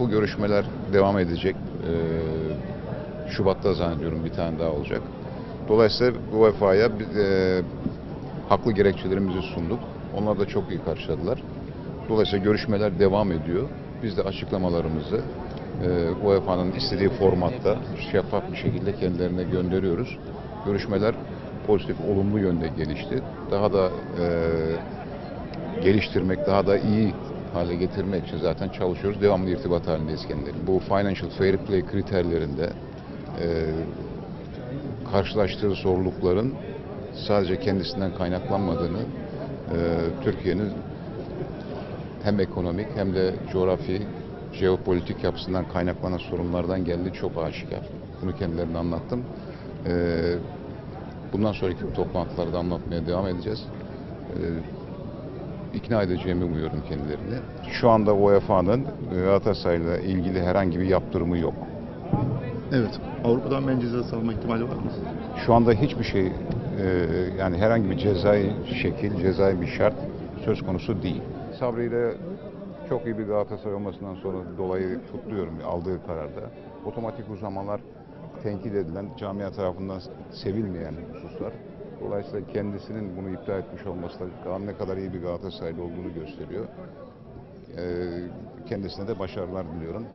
Bu görüşmeler devam edecek. Ee, Şubat'ta zannediyorum bir tane daha olacak. Dolayısıyla UEFA'ya e, haklı gerekçelerimizi sunduk. Onlar da çok iyi karşıladılar. Dolayısıyla görüşmeler devam ediyor. Biz de açıklamalarımızı e, UEFA'nın istediği formatta şeffaf bir şekilde kendilerine gönderiyoruz. Görüşmeler pozitif, olumlu yönde gelişti. Daha da e, geliştirmek, daha da iyi hale getirmek için zaten çalışıyoruz. Devamlı irtibat halindeyiz kendileri. Bu financial fair play kriterlerinde e, karşılaştığı zorlukların sadece kendisinden kaynaklanmadığını, e, Türkiye'nin hem ekonomik hem de coğrafi, jeopolitik yapısından kaynaklanan sorunlardan geldiği çok aşikar. Bunu kendilerine anlattım. E, bundan sonraki toplantılarda anlatmaya devam edeceğiz. E, ikna edeceğimi umuyorum kendilerini. Şu anda UEFA'nın Galatasaray'la ilgili herhangi bir yaptırımı yok. Evet. Avrupa'dan ben ceza alma ihtimali var mı? Şu anda hiçbir şey e, yani herhangi bir cezai şekil, cezai bir şart söz konusu değil. Sabri ile çok iyi bir Galatasaray olmasından sonra dolayı kutluyorum aldığı kararda. Otomatik uzamalar tenkit edilen, camia tarafından sevilmeyen hususlar. Dolayısıyla kendisinin bunu iptal etmiş olması da ne kadar iyi bir Galatasaraylı olduğunu gösteriyor. E, kendisine de başarılar diliyorum.